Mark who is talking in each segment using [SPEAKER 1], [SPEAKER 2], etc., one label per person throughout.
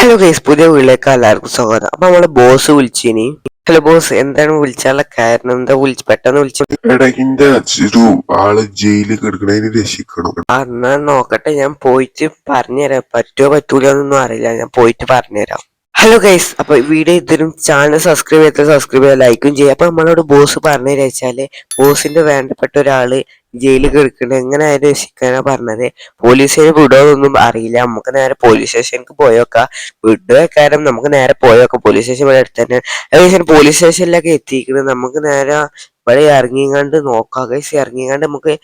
[SPEAKER 1] Hello guys പുതിയ വീട്ടിലേക്ക് എല്ലാവർക്കും സ്വാഗതം. അപ്പൊ നമ്മളെ ബോസ് വിളിച്ചിനി. ഹലോ ബോസ് എന്താണ് വിളിച്ചാലുള്ള കാരണം? എന്താ വിളിച്ചു പെട്ടെന്ന് വിളിച്ചു
[SPEAKER 2] ആൾ ജയിലിൽ കിടക്കണതിന് രക്ഷിക്കണം.
[SPEAKER 1] എന്നാ നോക്കട്ടെ ഞാൻ പോയിട്ട് പറഞ്ഞുതരാം. പറ്റുമോ പറ്റൂലൊന്നും എന്നൊന്നും അറിയില്ല. ഞാൻ പോയിട്ട് പറഞ്ഞുതരാം. ഹലോ ഗൈസ് അപ്പൊ വീഡിയോ ഇതിലും ചാനൽ സബ്സ്ക്രൈബ് ചെയ്താൽ സബ്സ്ക്രൈബ് ചെയ്യാം ലൈക്കും ചെയ്യാം. അപ്പൊ നമ്മളോട് ബോസ് പറഞ്ഞു വെച്ചാൽ ബോസിന്റെ വേണ്ടപ്പെട്ട ഒരാൾ ജയിലിൽ കിടക്കുന്നത് എങ്ങനെ ആയാലും രക്ഷിക്കാനാ പറഞ്ഞത്. പോലീസിനെ വിടുമോന്നൊന്നും അറിയില്ല. നമുക്ക് നേരെ പോലീസ് സ്റ്റേഷനിലേക്ക് പോയോക്കാം. വിടുക കാരണം നമുക്ക് നേരെ പോയോക്കാം. പോലീസ് സ്റ്റേഷൻ ഇവിടെ അടുത്ത് തന്നെ ഏകദേശം പോലീസ് സ്റ്റേഷനിലൊക്കെ എത്തിക്കുന്നത് നമുക്ക് നേരെ ഇവിടെ ഇറങ്ങിങ്ങാണ്ട് നോക്കാം. ഗൈസ് ഇറങ്ങിങ്ങാണ്ട് നമുക്ക്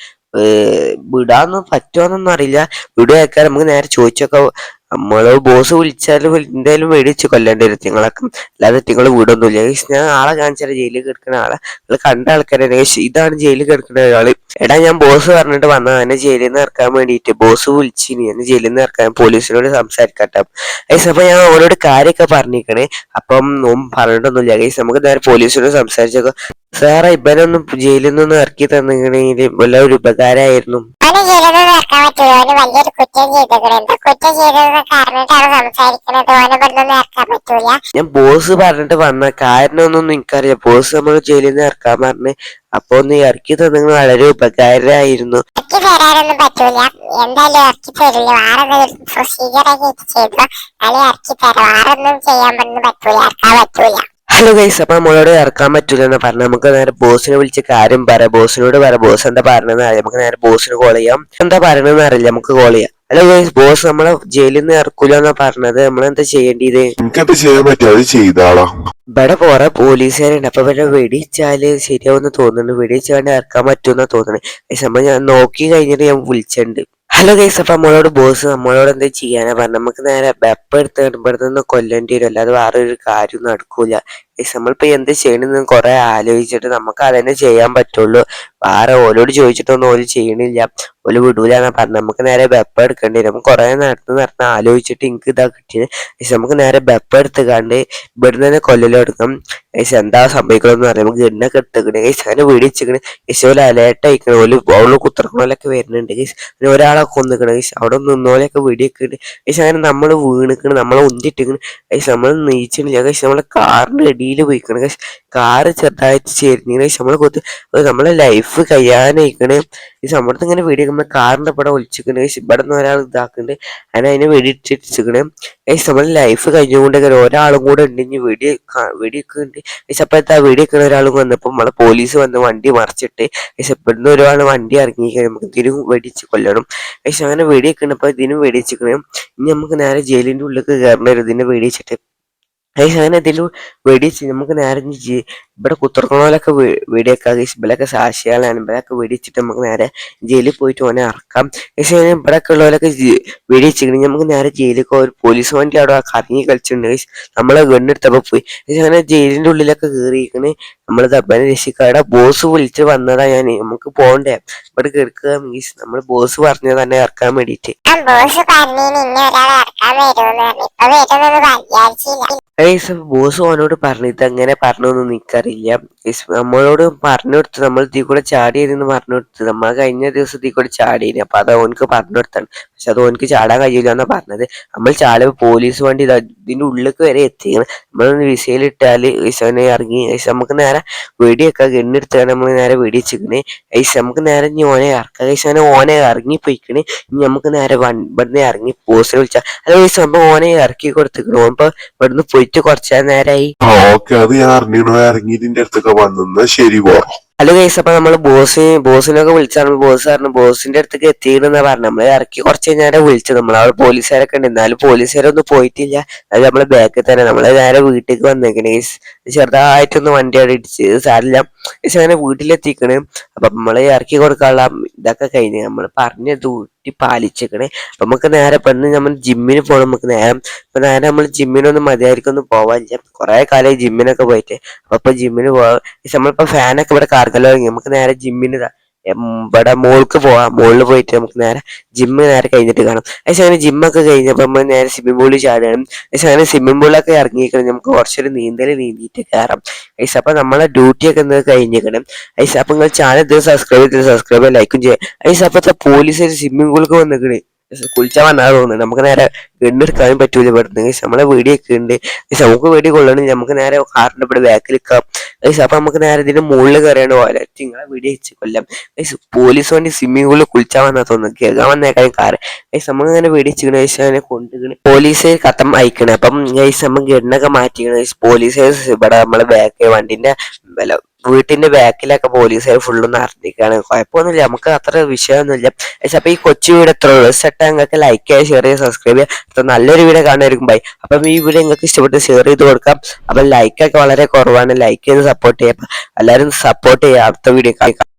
[SPEAKER 1] വിടാന്നും പറ്റുമോന്നൊന്നും അറിയില്ല. വിടുക നമുക്ക് നേരെ ചോദിച്ചൊക്കെ നമ്മൾ ബോസ് വിളിച്ചാലും എന്തായാലും മേടിച്ച് കൊല്ലേണ്ടി വരും. നിങ്ങളൊക്കെ അല്ലാതെ നിങ്ങൾ വീടൊന്നുമില്ല. ഞാൻ ആളെ കാണിച്ചാൽ ജയിലിൽ കിടക്കുന്ന ആളെ. നിങ്ങൾ കണ്ട ആൾക്കാരെ ഇതാണ് ജയിലിൽ കിടക്കുന്ന ഒരാൾ. എടാ ഞാൻ ബോസ് പറഞ്ഞിട്ട് വന്നത് എന്നെ ജയിലിൽ നിന്ന് ഇറക്കാൻ വേണ്ടിയിട്ട് ബോസ് വിളിച്ചിനി. എന്നെ ജയിലിൽ നിന്ന് ഇറക്കാൻ പോലീസിനോട് സംസാരിക്കട്ടെ. ഗൈസ് അപ്പൊ ഞാൻ അവരോട് കാര്യമൊക്കെ പറഞ്ഞിരിക്കണേ. അപ്പം ഒന്നും പറഞ്ഞിട്ടൊന്നുമില്ല. ഗൈസ് നമുക്ക് നേരെ പോലീസിനോട് സംസാരിച്ചൊക്കെ. സാറേ ഇവനൊന്നും ജയിലിൽ നിന്ന് ഇറക്കി തന്നിട്ടുണ്ടെങ്കിൽ വല്ല ഒരു ഉപകാരമായിരുന്നു.
[SPEAKER 3] അവന് വലിയൊരു കുറ്റം ചെയ്തേക്കണേ എന്താ കുറ്റം ചെയ്തതെന്നൊക്കെ അറിഞ്ഞിട്ടാണ് സംസാരിക്കുന്നത്. ഓനെ ഇവിടെ ഇറക്കാൻ പറ്റൂല.
[SPEAKER 1] ഞാൻ ബോസ് പറഞ്ഞിട്ട് വന്ന കാരണമൊന്നും എനിക്കറിയാം ബോസ് നമ്മൾ ജയിലിൽ നിന്ന് ഇറക്കാൻ പറഞ്ഞ് അപ്പൊ ഒന്ന് ഇറക്കി തന്നെങ്കിൽ വളരെ ഉപകാരമായിരുന്നു.
[SPEAKER 3] ഇറക്കി തരാനൊന്നും പറ്റൂല. എന്തായാലും ഇറക്കി തരില്ല വേറെ പ്രൊസീജിയർ ഒക്കെ ചെയ്തു. അല്ലെ ഇറക്കി തരാം. വേറെ ചെയ്യാൻ പറ്റുന്ന പറ്റൂല. ഇറക്കാൻ പറ്റൂല.
[SPEAKER 1] ഹലോ ഗൈസ് അപ്പൊ നമ്മളോട് ഇറക്കാൻ പറ്റൂല എന്ന് പറഞ്ഞാൽ നമുക്ക് നേരെ ബോസിനെ വിളിച്ച് കാര്യം പറ ബോസിനോട് പറ ബോസ് എന്താ പറഞ്ഞതെന്ന് അറിയാം നമുക്ക് നേരെ ബോസിന് കോൾ ചെയ്യാം. എന്താ പറയണെന്ന് അറിയില്ല. നമുക്ക് കോൾ ചെയ്യാം. ഹലോ ഗൈസ് ബോസ് നമ്മളെ ജയിലിൽ നിന്ന് ഇറക്കൂല എന്നാ പറഞ്ഞത്. നമ്മളെന്താ ചെയ്യേണ്ടത്?
[SPEAKER 2] എനിക്കത് ചെയ്യാൻ പറ്റും അത് ചെയ്താളാ.
[SPEAKER 1] ഇവിടെ കുറെ പോലീസുകാരുണ്ട്. അപ്പൊ ഇവിടെ വെടിച്ചാൽ ശരിയാവുന്ന തോന്നുന്നുണ്ട് വെടിച്ചാണ്ട് ഇറക്കാൻ പറ്റുമെന്നാ തോന്നുന്നത് സമയം ഞാൻ നോക്കി കഴിഞ്ഞിട്ട് ഞാൻ വിളിച്ചിട്ടുണ്ട് ഹലോ ഗൈസ് അപ്പൊ നമ്മളോട് ബോസ് നമ്മളോട് എന്താ ചെയ്യാനാ പറഞ്ഞത്? നമുക്ക് നേരെ വെപ്പം എടുത്ത് ഇവിടെ നിന്ന് കൊല്ലേണ്ടി വരും. അല്ലാതെ വേറെ ഒരു കാര്യം നടക്കൂല. ഗൈസ് നമ്മളിപ്പോ എന്ത് ചെയ്യണമെന്ന് കുറെ ആലോചിച്ചിട്ട് നമുക്ക് അതന്നെ ചെയ്യാൻ പറ്റുള്ളൂ. വേറെ ഓലോട് ചോദിച്ചിട്ടൊന്നും ഓൽ ചെയ്യണില്ല. ഓൽ വിടൂല എന്നാ പറഞ്ഞത്. നമുക്ക് നേരെ വെപ്പം എടുക്കേണ്ടി വരും. കുറെ നേരത്തെ നടന്ന് ആലോചിച്ചിട്ട് എനിക്ക് ഇതാ കിട്ടിയത്. നമുക്ക് നേരെ വെപ്പം എടുത്ത് കണ്ട് ഇവിടുന്ന് തന്നെ കൊല്ലലെടുക്കും ഗൈസ് എന്താ സംഭവിക്കണമെന്ന് പറയാം നമുക്ക് ഗണ്ണൊക്കെ എടുത്തേക്കണേ ഏസ് അങ്ങനെ വെടിച്ചിക്കണ്. ഓൽ അലേർട്ട് അയക്കണം ഓൽ ഓൾ കുത്തിറക്കണോലൊക്കെ വരുന്നുണ്ട്. ഗൈസ് പിന്നെ ഒരാളെ കൊന്നിക്കണ്. ഗൈസ് അവിടെ നിന്നോലൊക്കെ വെടിയൊക്കെ ഏശ് അങ്ങനെ നമ്മൾ വീണിക്കണ്. നമ്മളെ ഉന്തിട്ടിക്കണ് ഏശ് നമ്മൾ നീച്ചിട്ടില്ല ഗൈസ് നമ്മളെ കാറിന്റെ അടിയിൽ പോയിക്കണ. കാറ് ചെറുതായിട്ട് ചേരുന്നു നമ്മൾ നമ്മളെ കൊത്ത് നമ്മളെ ലൈഫ് കഴിയാനായിക്കണ്. ഈ സമയത്ത് ഇങ്ങനെ വെടിയൊക്കെ കാറിന്റെ പടം ഒളിച്ചിക്കണ് ഇവിടെ നിന്ന് ഒരാൾ ഇതാക്കുന്നുണ്ട് അതിനെ അതിനെ വെടിയിട്ടിരിച്ചിക്കണ് ഗൈസ് നമ്മളെ ലൈഫ് കഴിഞ്ഞുകൊണ്ട് ഒരാളും കൂടെ ഉണ്ട്. ഇനി വെടി വെടിയൊക്കെ ഉണ്ട്. ഗൈസ് അപ്പോഴത്തെ ആ വെടിയൊക്കെ ഒരാളും വന്നപ്പോൾ നമ്മളെ പോലീസ് വന്ന് വണ്ടി മറിച്ചിട്ട് ഗൈസ് ഇവിടുന്ന് ഒരാൾ വണ്ടി ഇറങ്ങി നമുക്ക് ഇതിനും വെടിച്ച് കൊല്ലണം. പക്ഷെ അങ്ങനെ വെടിയൊക്കെ അപ്പൊ ഇതിനും വെടിച്ചിക്കണേ ഇനി നമുക്ക് നേരെ ജയിലിന്റെ ഉള്ളിലേക്ക് കയറണ വരും ഇതിനെ വെടിച്ചിട്ട് ഗൈസ് അങ്ങനെ ഇതിൽ വെടിച്ച് നമുക്ക് നേരെ ഇവിടെ കുത്തിറക്കണോലൊക്കെ വെടിയൊക്കെ ഗൈസ് ഇവിടെയൊക്കെ സാക്ഷികളാണ്. ഇവിടെയൊക്കെ വെടിച്ചിട്ട് നമുക്ക് നേരെ ജയിലിൽ പോയിട്ട് ഓനെ ഇറക്കാം. ഗൈസ് ഇവിടെ ഒക്കെ ഉള്ളവരൊക്കെ വെടിവെച്ചിക്കണേ നമുക്ക് നേരെ ജയിലൊക്കെ ഒരു പോലീസ് വണ്ടി അവിടെ കറങ്ങി കളിച്ചിട്ടുണ്ട്. ഗൈസ് നമ്മളെ ഗണ്ണെടുത്തപ്പോൾ പോയി. ഗൈസ് അങ്ങനെ ജയിലിന്റെ ഉള്ളിലൊക്കെ കയറിയിരിക്കണേ നമ്മൾ തപ്പനെ രക്ഷിക്കാടെ ബോസ് വിളിച്ച് വന്നതാ ഞാൻ നമുക്ക് പോണ്ടേ. ഇവിടെ കേൾക്കുക മീൻസ് നമ്മൾ ബോസ് പറഞ്ഞു തന്നെ ഇറക്കാൻ
[SPEAKER 3] വേണ്ടിട്ട്. ബോസ്
[SPEAKER 1] ഓനോട് പറഞ്ഞിട്ട് അങ്ങനെ പറഞ്ഞൊന്നും നിക്കറിയില്ല നമ്മളോട് പറഞ്ഞു കൊടുത്തു നമ്മൾ തീ കൂടെ ചാടിയതെന്ന് പറഞ്ഞു കൊടുത്തു. നമ്മൾ കഴിഞ്ഞ ദിവസം തീ കൂടെ ചാടിയിരുന്നു അപ്പൊ അത് ഓനക്ക് പറഞ്ഞു കൊടുത്താണ്. പക്ഷെ അത് ഓനക്ക് ചാടാൻ കഴിയില്ല എന്നാ പറഞ്ഞത്. നമ്മൾ ചാല പോലീസ് വണ്ടി ഇതാ ഇതിന്റെ ഉള്ളിലേക്ക് വരെ എത്തിക്കണം. നമ്മളൊന്ന് വിസയിലിട്ടാൽ ഈശോനെ ഇറങ്ങി. നമുക്ക് നേരെ വെടിയൊക്കെ ഗണ്ണെടുത്താണ് നമ്മൾ നേരെ വെടി വെച്ചിക്കണേ ഗൈസ് നമുക്ക് നേരെ ഇനി ഓനെ ഇറക്കാം. ഈശോനെ ഓനെ ഇറങ്ങി പോയിക്കണേ. ഇനി നമുക്ക് നേരെ ഇവിടുന്ന് ഇറങ്ങി പോസ്റ്റിൽ വിളിച്ചാൽ അല്ല ഈശോ നമ്മൾ ഓനെ ഇറക്കി കൊടുത്തിക്കണു. ഓനിപ്പോ ഇവിടുന്ന് പോയിട്ട് കുറച്ചാ നേരമായി
[SPEAKER 2] ഓക്കെ. അത് ഞാൻ ഇറങ്ങി ഇറങ്ങി ഇതിന്റെ അടുത്തൊക്കെ വന്നു. ശരി പോ
[SPEAKER 1] ഹലോ ഗൈസ് അപ്പൊ നമ്മൾ ബോസ് ബോസിനൊക്കെ വിളിച്ചാണ്. ബോസ് പറഞ്ഞു ബോസിന്റെ അടുത്തേക്ക് എത്തിയിരുന്നാ പറഞ്ഞു നമ്മൾ ഇറക്കി കുറച്ച് കഴിഞ്ഞാൽ വിളിച്ചത്. നമ്മൾ അവിടെ പോലീസുകാരൊക്കെ ഉണ്ട്. എന്നാലും പോലീസുകാരൊന്നും പോയിട്ടില്ല. അത് നമ്മളെ ബാക്കിൽ തന്നെ. നമ്മൾ നേരെ വീട്ടിലേക്ക് വന്നേക്കണേ ചെറുതായിട്ടൊന്ന് വണ്ടി അവിടെ ഇടിച്ച് സാരില്ല ഗൈസ് അങ്ങനെ വീട്ടിലെത്തിക്കണ്. അപ്പൊ നമ്മളെ ഇറക്കി കൊടുക്കാനുള്ള ഇതൊക്കെ കഴിഞ്ഞ് നമ്മൾ പറഞ്ഞത് ഊട്ടി പാലിച്ചേക്കണേ. അപ്പൊ നമുക്ക് നേരെ പെണ്ണ് നമ്മൾ ജിമ്മിന് പോകണം നമുക്ക് നേരെ ഇപ്പൊ നേരെ നമ്മൾ ജിമ്മിനൊന്നും മതിയായിരിക്കും ഒന്നും പോവാനില്ല. കുറെ കാലമായി ജിമ്മിനൊക്കെ പോയിട്ട്. അപ്പൊ ജിമ്മിന് പോവാം. പക്ഷെ നമ്മളിപ്പോ ഫാനൊക്കെ ഇവിടെ തുടങ്ങി നമുക്ക് നേരെ ജിമ്മിന് ഇവിടെ മോൾക്ക് പോവാം. മോളിൽ പോയിട്ട് നമുക്ക് നേരെ ജിമ്മ് നേരെ കഴിഞ്ഞിട്ട് കാണാം. പക്ഷെ അങ്ങനെ ജിമ്മൊക്കെ കഴിഞ്ഞപ്പോൾ നമ്മൾ നേരെ സ്വിമ്മിംഗ് പൂളിൽ ചാടുകയാണ്. പക്ഷെ അങ്ങനെ സ്വിമ്മിംഗ് പൂളിലൊക്കെ ഇറങ്ങിയിരിക്കണം നമുക്ക് കുറച്ചൊരു നീന്തൽ നീന്തിയിട്ട് കയറാം ഐസ് അപ്പം നമ്മളെ ഡ്യൂട്ടിയൊക്കെ ഇന്ന് കഴിഞ്ഞിരിക്കണം. ഐസ് അപ്പം നിങ്ങൾ ചാനൽ ഇത് സബ്സ്ക്രൈബ് ചെയ്ത് സബ്സ്ക്രൈബ് ലൈക്കും ചെയ്യാം. ഐസ് അപ്പോഴത്തെ പോലീസ് സ്വിമ്മിംഗ് പൂളിലേക്ക് വന്നിക്കണേ. കുളിച്ചാൻ വന്നാൽ തോന്നുന്നു. നമുക്ക് നേരെ ഗണ്ണെടുക്കാനും പറ്റൂല ഇവിടുന്ന്. നമ്മളെ വീടിയൊക്കെ ഉണ്ട്. നമുക്ക് വീഡിയോ കൊള്ളണമെങ്കിൽ നമുക്ക് നേരെ കാറിന്റെ ഇവിടെ ബാക്കിൽ നിൽക്കാം. അപ്പൊ നമുക്ക് നേരെ ഇതിന്റെ മുകളിൽ കയറിയാണ് പോലെ നിങ്ങളെ വീഡിയോ വെച്ച് കൊല്ലാം. പോലീസ് വണ്ടി സ്വിമ്മിംഗ് പൂളിൽ കുളിച്ചാൽ വന്നാൽ തോന്നുന്നു. കേൾക്കാൻ വന്നേക്കാൻ കാറ്. നമുക്ക് ഇങ്ങനെ വീഡിയോ വെച്ചിങ്ങനെ അങ്ങനെ കൊണ്ടുകണ് പോലീസ് കത്തം അയക്കണേ. അപ്പം ഗൈസ് നമ്മൾ ഗണ്ണൊക്കെ മാറ്റിക്കണ. പോലീസ് ഇവിടെ നമ്മളെ ബാക്ക് വണ്ടിന്റെ വീട്ടിന്റെ ബാക്കിലൊക്കെ പോലീസുകാർ ഫുള്ള് നിറഞ്ഞിരിക്കുകയാണ് കുഴപ്പമൊന്നുമില്ല. നമുക്ക് അത്ര വിഷയമൊന്നുമില്ല. പക്ഷെ അപ്പൊ ഈ കൊച്ചു വീട് എത്ര ഉള്ളൂ? സെറ്റ് നിങ്ങൾക്ക് ലൈക്ക് ചെയ്യുക ഷെയർ ചെയ്യുക സബ്സ്ക്രൈബ് ചെയ്യുക. അപ്പൊ നല്ലൊരു വീഡിയോ കാണുമായിരിക്കും ബൈ അപ്പം ഈ വീഡിയോ നിങ്ങൾക്ക് ഇഷ്ടപ്പെട്ട് ഷെയർ ചെയ്ത് കൊടുക്കാം. അപ്പം ലൈക്കൊക്കെ വളരെ കുറവാണ്. ലൈക്ക് ചെയ്ത് സപ്പോർട്ട് ചെയ്യാം എല്ലാവരും സപ്പോർട്ട് ചെയ്യുക. അടുത്ത വീഡിയോ